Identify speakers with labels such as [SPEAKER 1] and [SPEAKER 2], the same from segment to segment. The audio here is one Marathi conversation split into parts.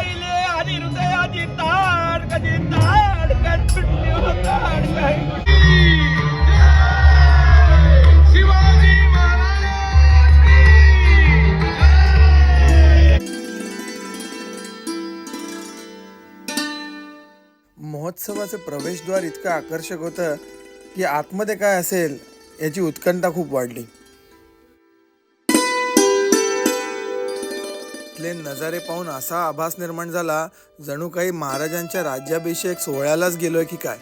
[SPEAKER 1] पाहिले आणि हृदयाची ताड कधी ताड ताड शिवाजी
[SPEAKER 2] महोत्सवाचं प्रवेशद्वार इतकं आकर्षक होतं की आतमध्ये काय असेल याची उत्कंठा खूप वाढली. इथले नजारे पाहून असा आभास निर्माण झाला जणू काही महाराजांच्या राज्याभिषेक सोहळ्यालाच गेलोय की काय?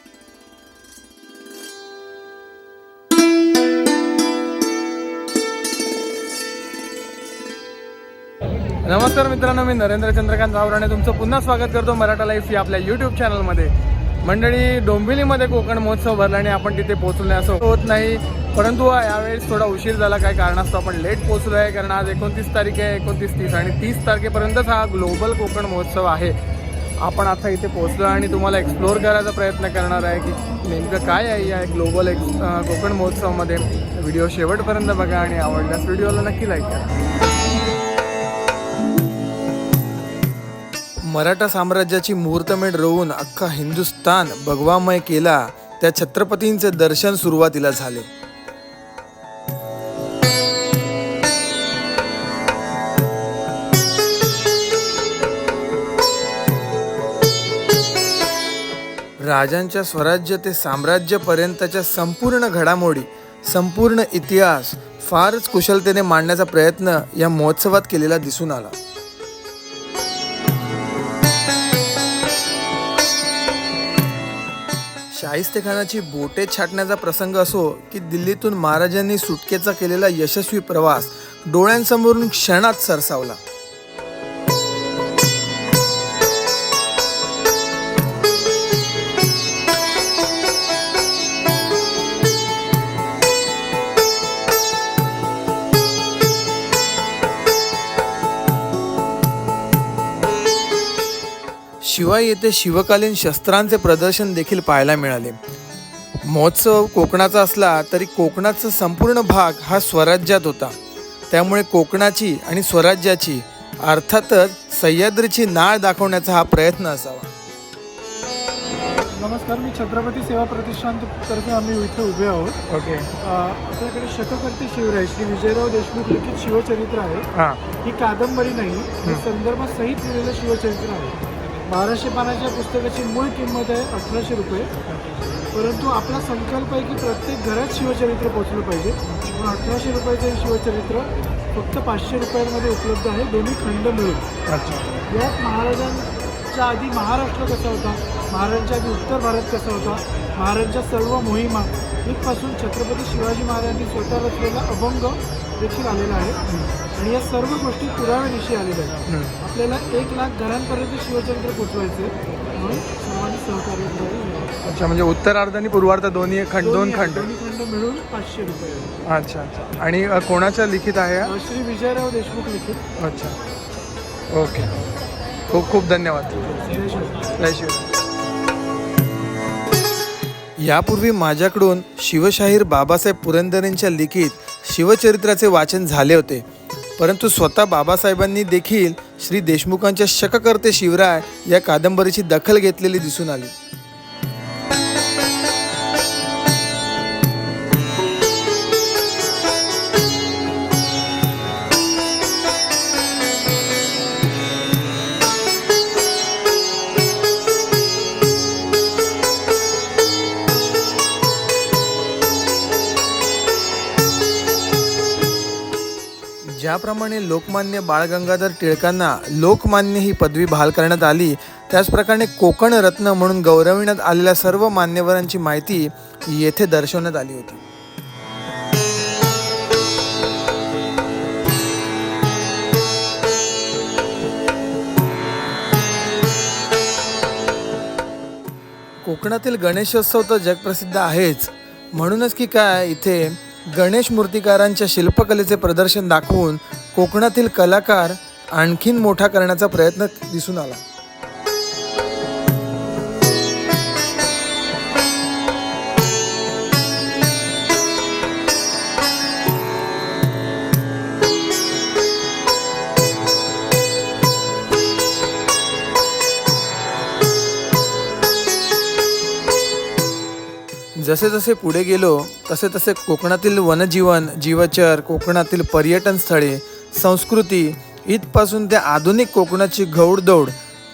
[SPEAKER 3] नमस्कार मित्रांनो मी नरेंद्र चंद्रकांत रावराणे तुमचं पुन्हा स्वागत करतो मराठा लाईफ या आपल्या यूट्यूब चॅनलमध्ये मंडळी डोंबिवलीमध्ये कोकण महोत्सव भरला आणि आपण तिथे पोहोचलो नाही असं होत नाही. परंतु यावेळेस थोडा उशीर झाला काय कारणास्तव आपण लेट पोहोचलो आहे कारण आज एकोणतीस तारीख आहे एकोणतीस तीस आणि तीस तारखेपर्यंतच हा ग्लोबल कोकण महोत्सव आहे. आपण आता इथे पोहोचलो आणि तुम्हाला एक्सप्लोअर करायचा प्रयत्न करणार आहे की नेमकं काय आहे या ग्लोबल एक्स कोकण महोत्सवामध्ये. व्हिडिओ शेवटपर्यंत बघा आणि आवडल्यास व्हिडिओला नक्की लाईक करा.
[SPEAKER 2] मराठा साम्राज्याची मुहूर्तमेढ रोवून अख्खा हिंदुस्थान भगवामय केला त्या छत्रपतींचे दर्शन सुरुवातीला झाले. राजांच्या स्वराज्य ते साम्राज्यपर्यंतच्या संपूर्ण घडामोडी संपूर्ण इतिहास फारच कुशलतेने मांडण्याचा प्रयत्न या महोत्सवात केलेला दिसून आला. शाहिस्तेखानाची बोटे छाटण्याचा प्रसंग असो की दिल्लीतून महाराजांनी सुटकेचा केलेला यशस्वी प्रवास डोळ्यांसमोरून क्षणात सरसावला. शिवाय येथे शिवकालीन शस्त्रांचे प्रदर्शन देखील पाहायला मिळाले. महोत्सव कोकणाचा असला तरी कोकणाचा संपूर्ण भाग हा स्वराज्यात होता. त्यामुळे कोकणाची आणि स्वराज्याची अर्थातच सह्याद्रीची नाळ दाखवण्याचा हा प्रयत्न असावा.
[SPEAKER 4] नमस्कार मी छत्रपती सेवा प्रतिष्ठान तर्फे आम्ही इथे उभे आहोत.
[SPEAKER 3] ओके.
[SPEAKER 4] आपल्याकडे शतकर्ती शिवराय श्री विजयराव देशमुख लिखित शिवचरित्र आहे.
[SPEAKER 3] हां.
[SPEAKER 4] ही कादंबरी नाही ही संदर्भासहित लिहिलेलं शिवचरित्र आहे. बाराशे पानाच्या पुस्तकाची मूळ किंमत आहे अठराशे रुपये. परंतु आपला संकल्प आहे की प्रत्येक घरात शिवचरित्र पोचलं पाहिजे. म्हणून अठराशे रुपयाचं हे शिवचरित्र फक्त पाचशे रुपयांमध्ये उपलब्ध आहे दोन्ही खंड मिळून. यात महाराजांच्या आधी महाराष्ट्र कसा होता? महाराजांच्या आधी उत्तर भारत कसा होता? महाराजांच्या सर्व मोहिमा. इथपासून छत्रपती शिवाजी महाराजांनी स्वतः रचलेला अभंग देखील आलेला आहे. आणि या सर्व गोष्टी पुराव्यानिशी आलेल्या आहेत. आपल्याला एक लाख घरांपर्यंत शिवचरित्र पोचवायचे आहे. म्हणून सर्वांनी सहकार्य करावे
[SPEAKER 3] अच्छा म्हणजे उत्तरार्ध आणि पूर्वार्ध दोन्ही खंड दोन खंड.
[SPEAKER 4] खंड मिळून पाचशे रुपये.
[SPEAKER 3] अच्छा अच्छा. आणि कोणाच्या लिखित आहे हा?
[SPEAKER 4] श्री विजयराव देशमुख लिखित.
[SPEAKER 3] अच्छा. ओके. खूप खूप धन्यवाद.
[SPEAKER 4] जय शिवराय
[SPEAKER 2] यापूर्वी माझ्याकडून शिवशाहीर बाबासाहेब पुरंदरेंच्या लिखित शिवचरित्राचे वाचन झाले होते. परंतु स्वतः बाबासाहेबांनी देखील श्री देशमुखांच्या शककर्ते शिवराय या कादंबरीची दखल घेतलेली दिसून आली. ज्याप्रमाणे लोकमान्य बाळगंगाधर टिळकांना लोकमान्य ही पदवी बहाल करण्यात आली त्याचप्रकारे कोकण रत्न म्हणून गौरविण्यात आलेल्या सर्व मान्यवरांची माहिती येथे दर्शवण्यात आली होती. कोकणातील गणेशोत्सव तर जगप्रसिद्ध आहेच. म्हणूनच की काय इथे गणेश मूर्तिकारांच्या शिल्पकलेचे प्रदर्शन दाखवून कोकणातील कलाकार आणखीन मोठा करण्याचा प्रयत्न दिसून आला. जसे जसे पुढे गेलो तसे तसे कोकणातील वनजीवन जीवचर कोकणातील पर्यटन स्थळे संस्कृती इथपासून त्या आधुनिक कोकणाची घौडदौड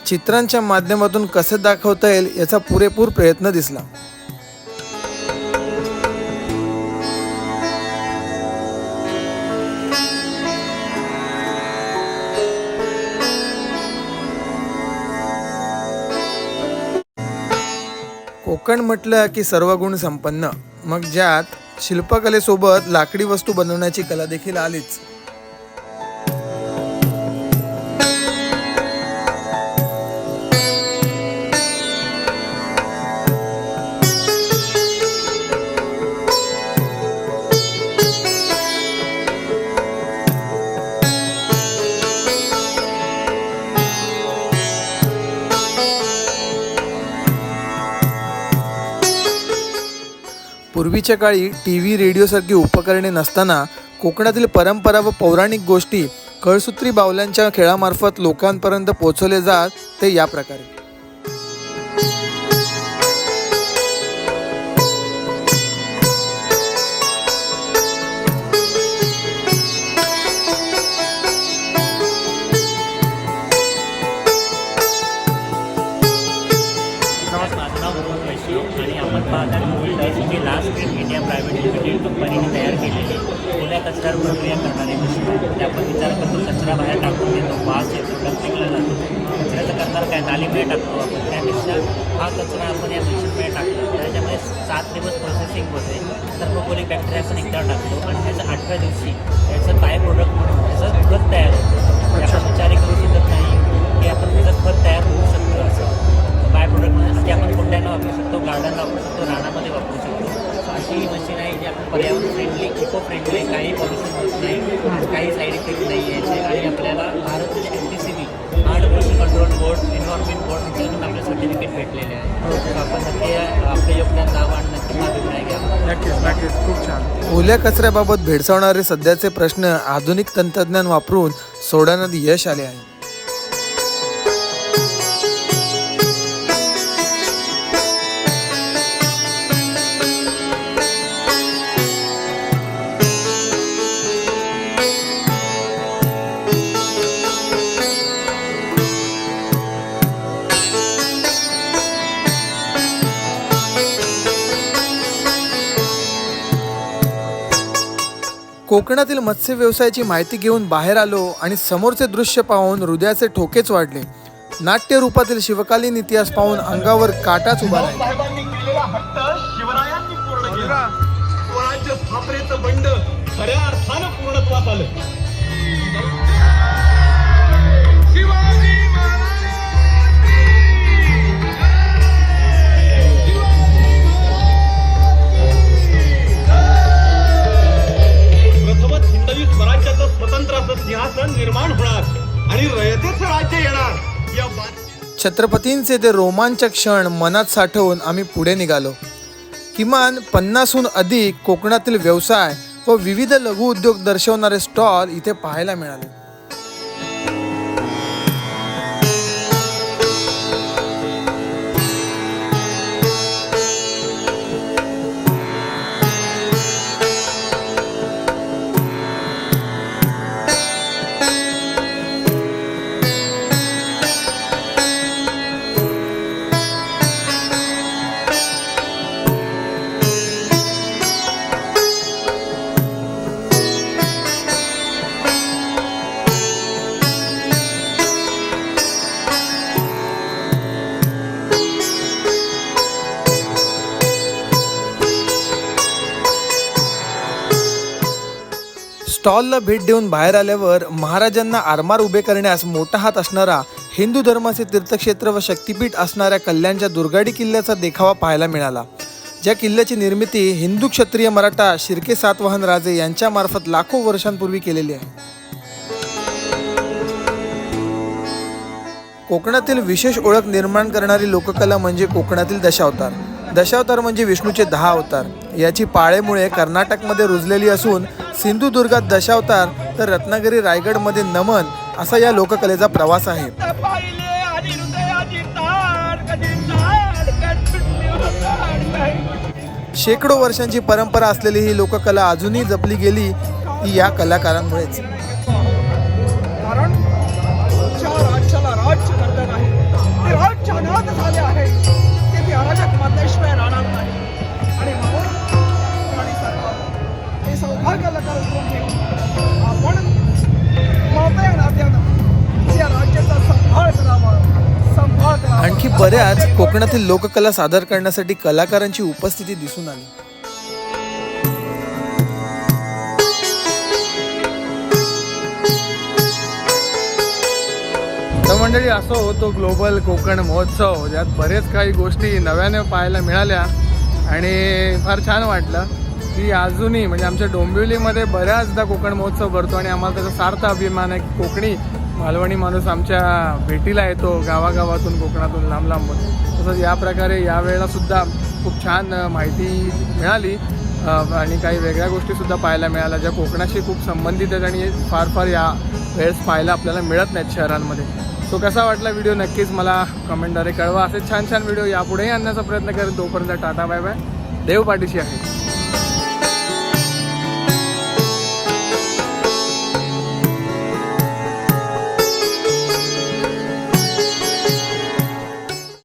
[SPEAKER 2] चित्रांच्या माध्यमातून कसे दाखवता येईल याचा पुरेपूर प्रयत्न दिसला. कोकण म्हटलं की सर्व गुण संपन्न. मग ज्यात शिल्पकलेसोबत लाकडी वस्तू बनवण्याची कला देखील आलीच. पूर्वीच्या काळी टी व्ही रेडिओसारखी उपकरणे नसताना कोकणातील परंपरा व पौराणिक गोष्टी कळसूत्री बावल्यांच्या खेळामार्फत लोकांपर्यंत पोहोचवले जात ते या प्रकारे
[SPEAKER 5] हा कचरा आपण या मशीनमध्ये टाकतो त्याच्यामध्ये सात दिवस प्रोसेसिंग होते. सर्वोपोलिक बॅक्टेरिया आपण एकदा टाकतो. आणि त्याच्या आठव्या दिवशी त्याचं बाय प्रोडक्ट म्हणून त्याचं खत तयार होतं. आपण विचारही करू शकत नाही की आपण त्याचं खत तयार होऊ शकतो असं. बाय प्रोडक्ट ते आपण कुंड्यांना वापरू शकतो गार्डनला वापरू शकतो रानामध्ये वापरू शकतो. अशी ही मशीन आहे जी आपण पर्यावरण फ्रेंडली इको फ्रेंडली काही पॉल्युशन होत नाही. काही साईड इफेक्ट नाही यायचे आणि आपल्याला Bharat C B hard pollution control board environment board certificate भेटलेले आहे. आपण नक्की आपलं योगदान द्यावं आणि नक्की अभिप्राय घ्यावा
[SPEAKER 3] नक्कीच नक्कीच. खूप छान.
[SPEAKER 2] ओल्या कचऱ्याबाबत भेडसावणारे सध्याचे प्रश्न आधुनिक तंत्रज्ञान वापरून सोडवण्यात यश आले आहे. कोकणातील मत्स्य व्यवसायाची माहिती घेऊन बाहेर आलो आणि समोरचे दृश्य पाहून हृदयाचे ठोकेच वाढले. नाट्य रूपातील शिवकालीन इतिहास पाहून अंगावर काटाच उभा राहिला. छत्रपतींचे ते रोमांचक क्षण मनात साठवून आम्ही पुढे निघालो. किमान पन्नासहून अधिक कोकणातील व्यवसाय व विविध लघुउद्योग दर्शवणारे स्टॉल इथे पाहायला मिळाले. स्टॉलला भेट देऊन बाहेर आल्यावर महाराजांना आरमार उभे करण्यास मोठा हात असणारा हिंदू धर्माचे तीर्थक्षेत्र व शक्तिपीठ असणाऱ्या कल्याणच्या दुर्गाडी किल्ल्याचा देखावा पाहायला मिळाला. ज्या किल्ल्याची निर्मिती हिंदू क्षत्रिय मराठा शिर्के सातवाहन राजे यांच्यामार्फत लाखो वर्षांपूर्वी केलेली आहे. कोकणातील विशेष ओळख निर्माण करणारी लोककला म्हणजे कोकणातील दशावतार. दशावतार म्हणजे विष्णूचे दहा अवतार. याची पाळेमुळे कर्नाटकमध्ये रुजलेली असून सिंधुदुर्गात दशावतार तर रत्नागिरी रायगडमध्ये नमन असा या लोककलेचा प्रवास आहे. शेकडो वर्षांची परंपरा असलेली ही लोककला अजूनही जपली गेली ती या कलाकारांमुळेच.
[SPEAKER 6] कारण
[SPEAKER 2] बऱ्याच कोकणातील लोककला सादर करण्यासाठी कलाकारांची उपस्थिती दिसून आली.
[SPEAKER 3] तर मंडळी असो होतो ग्लोबल कोकण महोत्सव ज्यात बरेच काही गोष्टी नव्याने पाहायला मिळाल्या आणि फार छान वाटलं की अजूनही म्हणजे आमच्या डोंबिवलीमध्ये बऱ्याचदा कोकण महोत्सव भरतो आणि आम्हाला त्याचा सार्थ अभिमान आहे की कोकणी मालवणी माणूस आमच्या भेटीला येतो गावागावातून कोकणातून लांब लांबून. तसंच या प्रकारे यावेळेला सुद्धा खूप छान माहिती मिळाली. आणि काही वेगळ्या गोष्टीसुद्धा पाहायला मिळाल्या ज्या कोकणाशी खूप संबंधित आहेत आणि फार फार या वेळेस पाहायला आपल्याला मिळत नाहीत शहरांमध्ये. सो कसा वाटला व्हिडिओ? नक्कीच मला कमेंटद्वारे कळवा. असे छान छान व्हिडिओ यापुढेही आणण्याचा प्रयत्न करेन. तोपर्यंत टाटा बाय बाय. देव पाठीशी आहे.